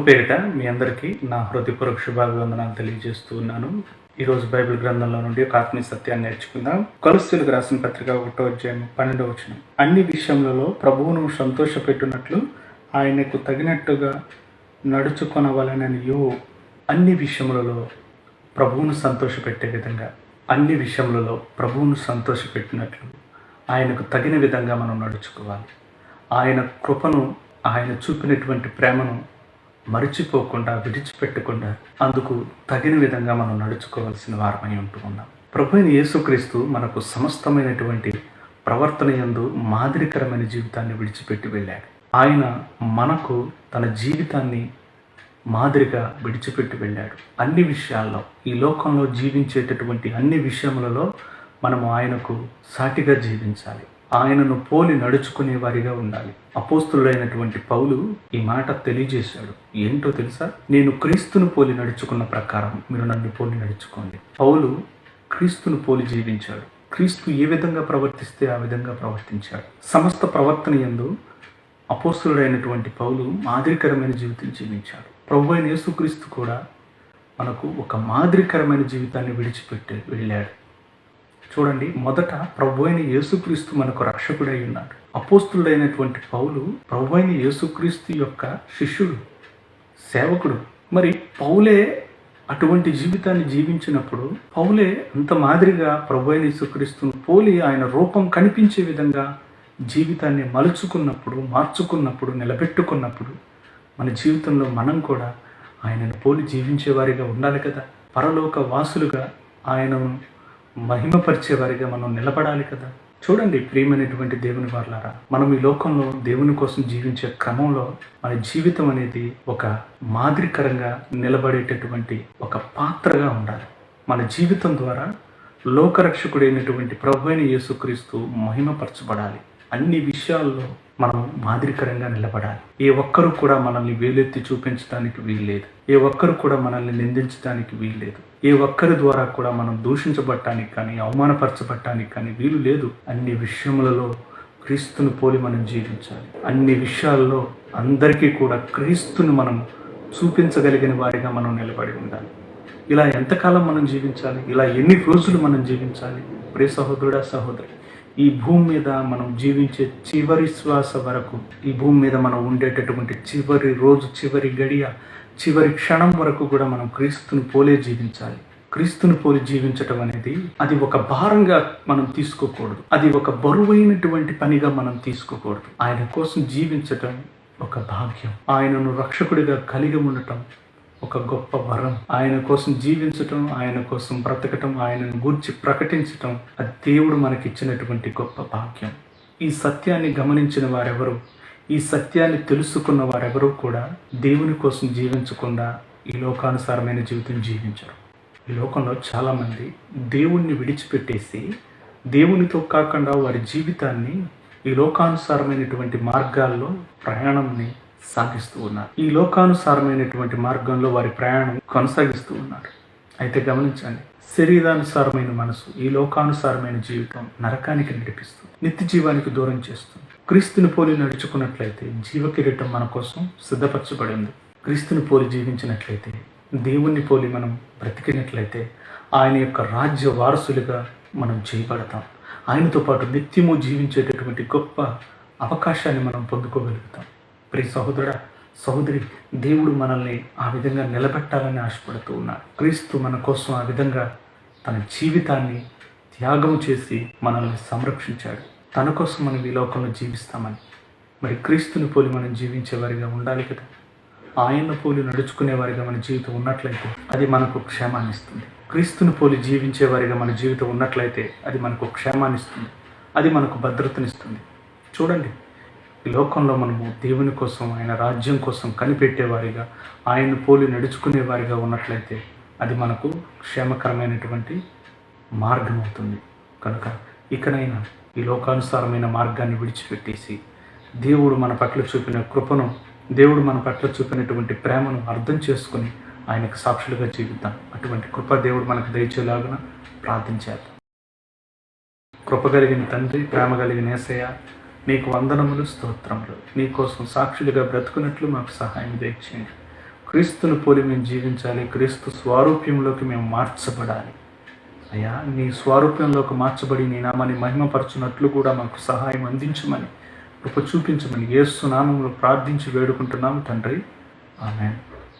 ప్రభు పేరిట మీ అందరికీ నా హృదయపూర్వక శుభాభివందనాలు తెలియజేస్తూ ఉన్నాను. ఈరోజు బైబిల్ గ్రంథంలో నుండి ఒక ఆత్మీయ సత్యాన్ని నేర్చుకుందాం. కొలస్యులకు రాసిన పత్రిక ఒకటో అధ్యాయం పన్నెండవ వచనం. అన్ని విషయములలో ప్రభువును సంతోషపెట్టునట్లు ఆయనకు తగినట్టుగా నడుచుకొనవలనని అన్ని విషయములలో ప్రభువును సంతోషపెట్టే విధంగా అన్ని విషయములలో ప్రభువును సంతోషపెట్టినట్లు ఆయనకు తగిన విధంగా మనం నడుచుకోవాలి. ఆయన కృపను ఆయన చూపినటువంటి ప్రేమను మరిచిపోకుండా విడిచిపెట్టకుండా అందుకు తగిన విధంగా మనం నడుచుకోవాల్సిన వారమై ఉంటూ ఉన్నాం ప్రభు అయిన యేసుక్రీస్తు మనకు సమస్తమైనటువంటి ప్రవర్తన యందు మాదిరికరమైన జీవితాన్ని విడిచిపెట్టి వెళ్ళాడు. ఆయన మనకు తన జీవితాన్ని మాదిరిగా విడిచిపెట్టి వెళ్ళాడు. అన్ని విషయాల్లో ఈ లోకంలో జీవించేటటువంటి అన్ని విషయములలో మనము ఆయనకు సాటిగా జీవించాలి. ఆయనను పోలి నడుచుకునే వారిగా ఉండాలి. అపోస్తుడైనటువంటి పౌలు ఈ మాట తెలియజేశాడు. ఏంటో తెలుసా? నేను క్రీస్తును పోలి నడుచుకున్న ప్రకారం మీరు నన్ను పోలి నడుచుకోండి. పౌలు క్రీస్తును పోలి జీవించాడు. క్రీస్తు ఏ విధంగా ప్రవర్తిస్తే ఆ విధంగా ప్రవర్తించాడు. సమస్త ప్రవర్తన ఎందు అపోస్తుడైనటువంటి పౌలు మాదిరికరమైన జీవితం జీవించాడు. ప్రభు అయిన యేసుక్రీస్తు కూడా మనకు ఒక మాదిరికరమైన జీవితాన్ని విడిచిపెట్టి వెళ్ళాడు చూడండి మొదట ప్రభు అయిన యేసుక్రీస్తు మనకు రక్షకుడై ఉన్నాడు. అపోస్తుడైనటువంటి పౌలు ప్రభు అయిన యేసుక్రీస్తు యొక్క శిష్యుడు సేవకుడు. మరి పౌలే అటువంటి జీవితాన్ని జీవించినప్పుడు పౌలే అంత మాదిరిగా ప్రభు అయిన యేసుక్రీస్తును పోలి ఆయన రూపం కనిపించే విధంగా జీవితాన్ని మలుచుకున్నప్పుడు మార్చుకున్నప్పుడు నిలబెట్టుకున్నప్పుడు మన జీవితంలో మనం కూడా ఆయనను పోలి జీవించేవారిగా ఉండాలి కదా. పరలోక వాసులుగా ఆయనను మహిమపరిచే వారిగా మనం నిలబడాలి కదా? చూడండి ప్రియమైనటువంటి దేవుని వారులారా మనం ఈ లోకంలో దేవుని కోసం జీవించే క్రమంలో మన జీవితం అనేది ఒక మాదిరికరంగా నిలబడేటటువంటి ఒక పాత్రగా ఉండాలి. మన జీవితం ద్వారా లోకరక్షకుడైనటువంటి ప్రభు అయిన యేసుక్రీస్తు మహిమపరచబడాలి. అన్ని విషయాల్లో మనం మాదిరికరంగా నిలబడాలి. ఏ ఒక్కరు కూడా మనల్ని వేలెత్తి చూపించడానికి వీల్లేదు. ఏ ఒక్కరు కూడా మనల్ని నిందించడానికి వీల్లేదు. ఏ ఒక్కరి ద్వారా కూడా మనం దూషించబడటానికి కానీ అవమానపరచబట్టానికి కానీ వీలు లేదు. అన్ని విషయములలో క్రీస్తును పోలి మనం జీవించాలి. అన్ని విషయాల్లో అందరికీ కూడా క్రీస్తుని మనం చూపించగలిగిన వారిగా మనం నిలబడి ఉండాలి. ఇలా ఎంతకాలం మనం జీవించాలి? ఇలా ఎన్ని రోజులు మనం జీవించాలి? ప్రే సహోదరుడా సహోదరి ఈ భూమి మీద మనం జీవించే చివరి శ్వాస వరకు ఈ భూమి మీద మనం ఉండేటటువంటి చివరి రోజు చివరి గడియ చివరి క్షణం వరకు కూడా మనం క్రీస్తుని పోలే జీవించాలి. క్రీస్తుని పోలి జీవించటం అనేది అది ఒక భారంగా మనం తీసుకోకూడదు. అది ఒక బరువైనటువంటి పనిగా మనం తీసుకోకూడదు. ఆయన కోసం జీవించటం ఒక భాగ్యం. ఆయనను రక్షకుడిగా కలిగి ఉండటం ఒక గొప్ప వరం. ఆయన కోసం జీవించటం ఆయన కోసం బ్రతకటం ఆయనను గూర్చి ప్రకటించటం అది దేవుడు మనకిచ్చినటువంటి గొప్ప భాగ్యం. ఈ సత్యాన్ని గమనించిన వారెవరు ఈ సత్యాన్ని తెలుసుకున్న వారెవరూ కూడా దేవుని కోసం జీవించకుండా ఈ లోకానుసారమైన జీవితం జీవించరు. ఈ లోకంలో చాలామంది దేవుణ్ణి విడిచిపెట్టేసి దేవునితో కాకుండా వారి జీవితాన్ని ఈ లోకానుసారమైనటువంటి మార్గాల్లో ప్రయాణంని సాగిస్తూ ఉన్నారు. ఈ లోకానుసారమైనటువంటి మార్గంలో వారి ప్రయాణం కొనసాగిస్తూ ఉన్నారు. అయితే గమనించండి శరీరానుసారమైన మనసు ఈ లోకానుసారమైన జీవితం నరకానికి నడిపిస్తుంది నిత్య జీవానికి దూరం చేస్తుంది. క్రీస్తుని పోలి నడుచుకున్నట్లయితే జీవ కిరీటం మన కోసం సిద్ధపరచబడింది. క్రీస్తుని పోలి జీవించినట్లయితే దేవుణ్ణి పోలి మనం బ్రతికినట్లయితే ఆయన యొక్క రాజ్య వారసులుగా మనం చేయబడతాం. ఆయనతో పాటు నిత్యము జీవించేటటువంటి గొప్ప అవకాశాన్ని మనం పొందుకోగలుగుతాం. ప్రి సహోదర సహోదరి దేవుడు మనల్ని ఆ విధంగా నిలబెట్టాలని ఆశపడుతూ ఉన్నాడు. క్రీస్తు మన కోసం ఆ విధంగా తన జీవితాన్ని త్యాగం చేసి మనల్ని సంరక్షించాడు. తన కోసం మనం ఈ లోకంలో జీవిస్తామని. మరి క్రీస్తుని పోలి మనం జీవించేవారిగా ఉండాలి కదా? ఆయన పోలి నడుచుకునేవారిగా మన జీవితం ఉన్నట్లయితే అది మనకు క్షేమాన్ని ఇస్తుంది. క్రీస్తుని పోలి జీవించేవారిగా మన జీవితం ఉన్నట్లయితే అది మనకు క్షేమాన్ని ఇస్తుంది. అది మనకు భద్రతనిస్తుంది చూడండి ఈ లోకంలో మనము దేవుని కోసం ఆయన రాజ్యం కోసం కనిపెట్టేవారిగా ఆయన పోలి నడుచుకునేవారిగా ఉన్నట్లయితే అది మనకు క్షేమకరమైనటువంటి మార్గం అవుతుంది కనుక ఇకనైనా ఈ లోకానుసారమైన మార్గాన్ని విడిచిపెట్టేసి దేవుడు మన పట్ల చూపిన కృపను దేవుడు మన పట్ల చూపినటువంటి ప్రేమను అర్థం చేసుకుని ఆయనకు సాక్షులుగా జీవిద్దాం. అటువంటి కృప దేవుడు మనకు దయచేలాగున ప్రార్థించేద్దాం కృప కలిగిన తండ్రి ప్రేమ కలిగిన ఏసయ్య నీకు వందనములు స్తోత్రములు. నీకోసం సాక్షులుగా బ్రతుకున్నట్లు మాకు సహాయం దయచేయండి. క్రీస్తును పోలి మేము జీవించాలి. క్రీస్తు స్వారూప్యంలోకి మేము మార్చబడాలి. అయ్యా నీ స్వారూప్యంలోకి మార్చబడి నీ నామాన్ని మహిమపరచున్నట్లు కూడా మాకు సహాయం అందించమని కృప చూపించమని యేసు నామంలో ప్రార్థించి వేడుకుంటున్నాము తండ్రి. ఆమె